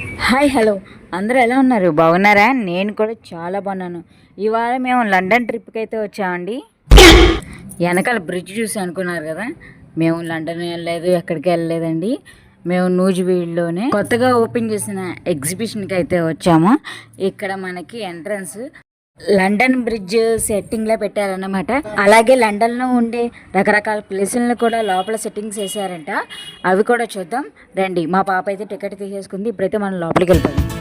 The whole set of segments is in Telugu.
హాయ్ హలో అందరూ ఎలా ఉన్నారు? బాగున్నారా? నేను కూడా చాలా బాగున్నాను. ఇవాళ మేము లండన్ ట్రిప్కి అయితే వచ్చామండి. వెనకాల బ్రిడ్జ్ చూసి అనుకున్నారు కదా? మేము లండన్ వెళ్ళలేదు ఎక్కడికి వెళ్ళలేదండి. మేము నూజివీడ్లోనే కొత్తగా ఓపెన్ చేసిన ఎగ్జిబిషన్కి అయితే వచ్చాము. ఇక్కడ మనకి ఎంట్రన్స్ లండన్ బ్రిడ్జ్ సెట్టింగ్లో పెట్టారన్నమాట. అలాగే లండన్లో ఉండే రకరకాల ప్లేసులను కూడా లోపల సెట్టింగ్స్ వేసారంట అవి కూడా చూద్దాం. రండి మా పాప అయితే టికెట్ తీసేసుకుంది. ఇప్పుడైతే మనం లోపలికి వెళ్ళిపోదాం.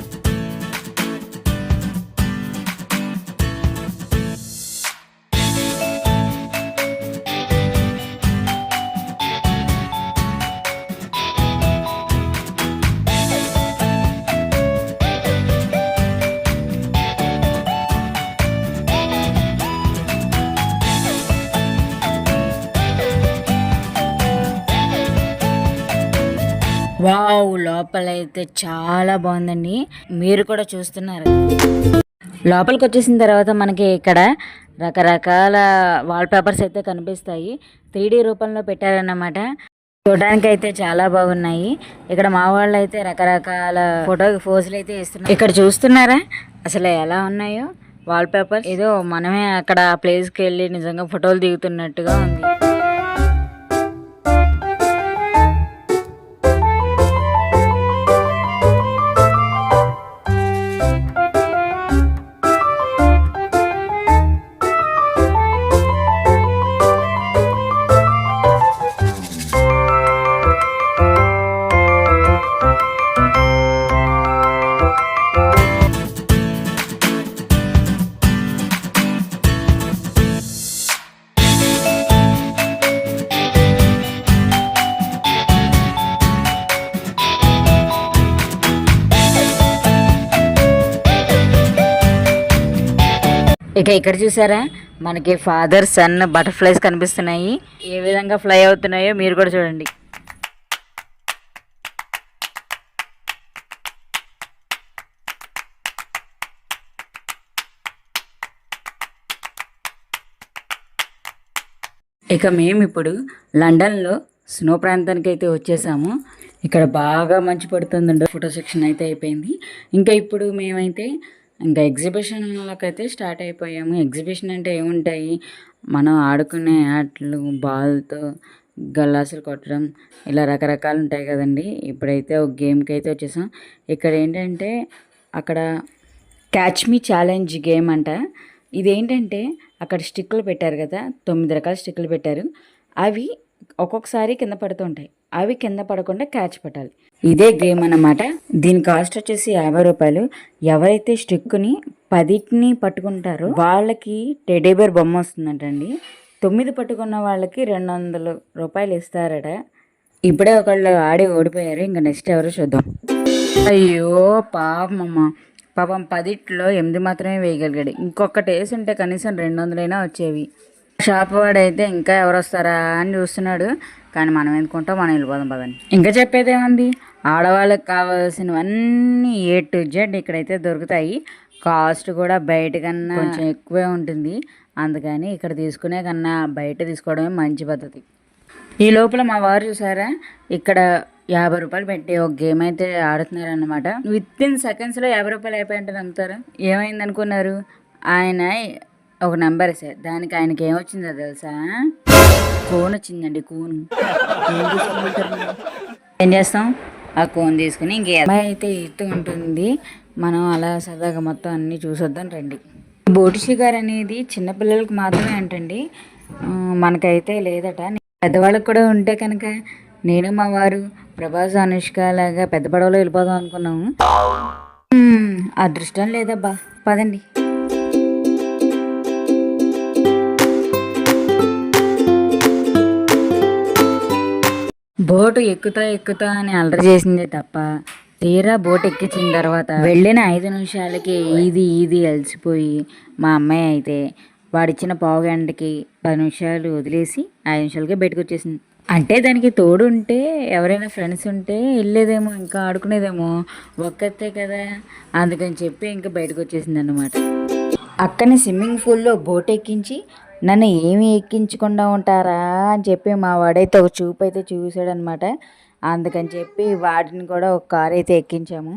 వావ్ లోపల అయితే చాలా బాగుందండి. మీరు కూడా చూస్తున్నారు. లోపలికి వచ్చేసిన తర్వాత మనకి ఇక్కడ రకరకాల వాల్ పేపర్స్ అయితే కనిపిస్తాయి. త్రీ రూపంలో పెట్టారన్నమాట. చూడడానికి అయితే చాలా బాగున్నాయి. ఇక్కడ మా వాళ్ళు అయితే రకరకాల ఫోటో ఫోజులు అయితే ఇస్తున్నారు. ఇక్కడ చూస్తున్నారా? అసలు ఎలా ఉన్నాయో? వాల్ పేపర్ ఏదో మనమే అక్కడ ఆ ప్లేస్కి వెళ్ళి నిజంగా ఫోటోలు దిగుతున్నట్టుగా ఉంది. ఇక ఇక్కడ చూసారా? మనకి ఫాదర్ సన్ బటర్ఫ్లైస్ కనిపిస్తున్నాయి. ఏ విధంగా ఫ్లై అవుతున్నాయో మీరు కూడా చూడండి. ఇక మేము ఇప్పుడు లండన్లో స్నో ప్రాంతానికి అయితే వచ్చేసాము. ఇక్కడ బాగా మంచు పడుతుందండి. ఫోటో సెక్షన్ అయితే అయిపోయింది. ఇంకా ఇప్పుడు మేమైతే ఇంకా ఎగ్జిబిషన్లకైతే స్టార్ట్ అయిపోయాము. ఎగ్జిబిషన్ అంటే ఏముంటాయి? మనం ఆడుకునే ఆటలు బాల్తో గల్లాసులు కొట్టడం ఇలా రకరకాలు ఉంటాయి కదండి. ఇప్పుడైతే ఒక గేమ్కి అయితే వచ్చేసాం. ఇక్కడ ఏంటంటే అక్కడ క్యాచ్ మీ ఛాలెంజ్ గేమ్ అంట. ఇదేంటంటే అక్కడ స్టిక్లు పెట్టారు కదా తొమ్మిది రకాల స్టిక్లు పెట్టారు. అవి ఒక్కొక్కసారి కింద పడుతుంటాయి. అవి కింద పడకుండా క్యాచ్ పట్టాలి. ఇదే గేమ్ అన్నమాట. దీని కాస్ట్ వచ్చేసి యాభై రూపాయలు. ఎవరైతే స్టిక్ని పదిటిని పట్టుకుంటారో వాళ్ళకి టెడీబేర్ బొమ్మ వస్తుందటండి. తొమ్మిది పట్టుకున్న వాళ్ళకి రెండు వందల రూపాయలు ఇస్తారట. ఇప్పుడే ఒకళ్ళు ఆడి ఓడిపోయారు. ఇంకా నెక్స్ట్ ఎవరో చూద్దాం. అయ్యో పాపమ్మ పాపం పదిట్లో ఎనిమిది మాత్రమే వేయగలిగాడు. ఇంకొకటి వేసి ఉంటే కనీసం రెండు వందలైనా వచ్చేవి. షాప్ వాడైతే ఇంకా ఎవరు వస్తారా అని చూస్తున్నాడు. కానీ మనం ఎందుకుంటాం? మనం వెళ్ళిపోదాం పదండి. ఇంకా చెప్పేది ఏమంది ఆడవాళ్ళకి కావాల్సినవన్నీ ఏ టు జెడ్ ఇక్కడైతే దొరుకుతాయి. కాస్ట్ కూడా బయట కన్నా కొంచెం ఎక్కువే ఉంటుంది. అందుకని ఇక్కడ తీసుకునే కన్నా బయట తీసుకోవడమే మంచి పద్ధతి. ఈ లోపల మా వారు చూసారా? ఇక్కడ యాభై రూపాయలు పెట్టి ఒక గేమ్ అయితే ఆడుతున్నారు అనమాట విత్ ఇన్ సెకండ్స్లో యాభై రూపాయలు అయిపోయింటే నమ్ముతారు? ఏమైంది అనుకున్నారు ఆయన ఒక నెంబర్ సార్. దానికి ఆయనకి ఏమొచ్చిందో తెలుసా? కోన్ వచ్చిందండి కోన్. ఏం తీసుకుంటారు ఏం చేస్తాం? ఆ కోన్ తీసుకుని ఇంకే అమ్మాయి అయితే ఎత్తు ఉంటుంది. మనం అలా సరదాగా మొత్తం అన్నీ చూసొద్దాం రండి. బోటి షిగార్ అనేది చిన్నపిల్లలకు మాత్రమే అంటండి. మనకైతే లేదట. పెద్దవాళ్ళకి కూడా ఉంటే కనుక నేను మా వారు ప్రభాస్ అనుష్క లాగా పెద్ద పడవలో వెళ్ళిపోదాం అనుకున్నాము. అదృష్టం లేదబ్బా. పదండి. బోటు ఎక్కుతా ఎక్కుతా అని అలరి చేసిందే తప్ప తీరా బోట్ ఎక్కించిన తర్వాత వెళ్ళిన ఐదు నిమిషాలకి ఈది ఈది అలసిపోయి మా అమ్మాయి అయితే వాడిచ్చిన పావు గంటకి పది నిమిషాలు వదిలేసి ఐదు నిమిషాలకే బయటకు వచ్చేసింది. అంటే దానికి తోడు ఉంటే ఎవరైనా ఫ్రెండ్స్ ఉంటే వెళ్ళేదేమో ఇంకా ఆడుకునేదేమో ఒక్కతే కదా అందుకని చెప్పి ఇంకా బయటకు వచ్చేసింది అనమాట అక్కని స్విమ్మింగ్ పూల్లో బోట్ ఎక్కించి నన్ను ఏమీ ఎక్కించకుండా ఉంటారా అని చెప్పి మా వాడైతే ఒక చూపు అయితే చూశాడనమాట అందుకని చెప్పి వాటిని కూడా ఒక కారు అయితే ఎక్కించాము.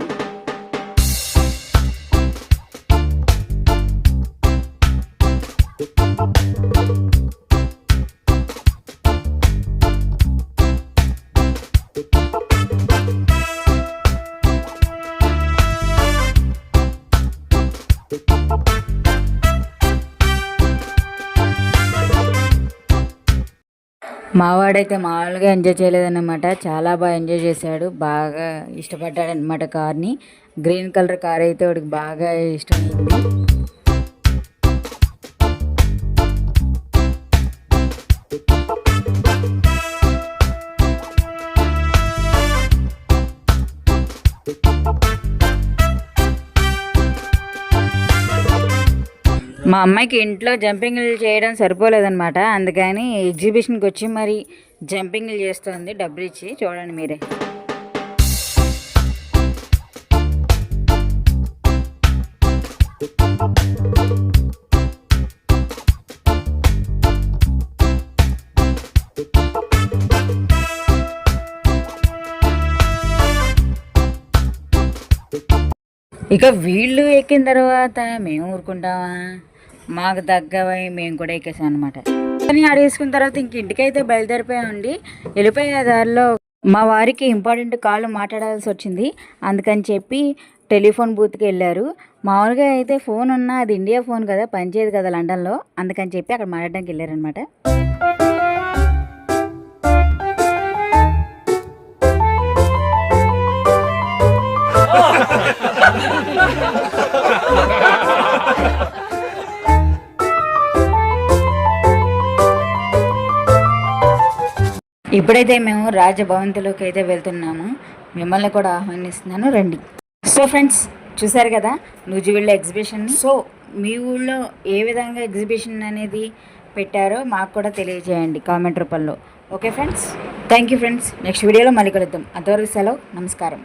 మావాడైతే మామూలుగా ఎంజాయ్ చేయలేదన్నమాట. చాలా బాగా ఎంజాయ్ చేశాడు. బాగా ఇష్టపడ్డాడు అనమాట కార్ని. గ్రీన్ కలర్ కార్ అయితే వాడికి బాగా ఇష్టమైంది మా అమ్మాయికి ఇంట్లో జంపింగ్లు చేయడం సరిపోలేదన్నమాట. అందుకని ఎగ్జిబిషన్కి వచ్చి మరి జంపింగ్లు చేస్తుంది డబ్బులు ఇచ్చి. చూడండి మీరే. ఇక వీళ్ళు ఎక్కిన తర్వాత మేము ఊరుకుంటామా? మాకు తగ్గవై మేము కూడా ఎక్కేసాం అనమాట కానీ ఆడేసుకున్న తర్వాత ఇంక ఇంటికైతే బయలుదేరిపోయామండి. వెళ్ళిపోయే దారిలో మా వారికి ఇంపార్టెంట్ కాల్ మాట్లాడాల్సి వచ్చింది. అందుకని చెప్పి టెలిఫోన్ బూత్కి వెళ్ళారు. మామూలుగా అయితే ఫోన్ ఉన్నా అది ఇండియా ఫోన్ కదా పనిచేయదు కదా లండన్లో. అందుకని చెప్పి అక్కడ మాట్లాడడానికి వెళ్ళారనమాట ఇప్పుడైతే మేము రాజభవంతిలోకి అయితే వెళ్తున్నాము. మిమ్మల్ని కూడా ఆహ్వానిస్తున్నాను. రండి. సో ఫ్రెండ్స్ చూసారు కదా నూజివీళ్ళ ఎగ్జిబిషన్? సో మీ ఊళ్ళో ఏ విధంగా ఎగ్జిబిషన్ అనేది పెట్టారో మాకు కూడా తెలియజేయండి కామెంట్ రూపంలో. Okay friends? Thank you friends. Next వీడియోలో మళ్ళీ కలుద్దాం. అంతవరకు సెలవు. నమస్కారం.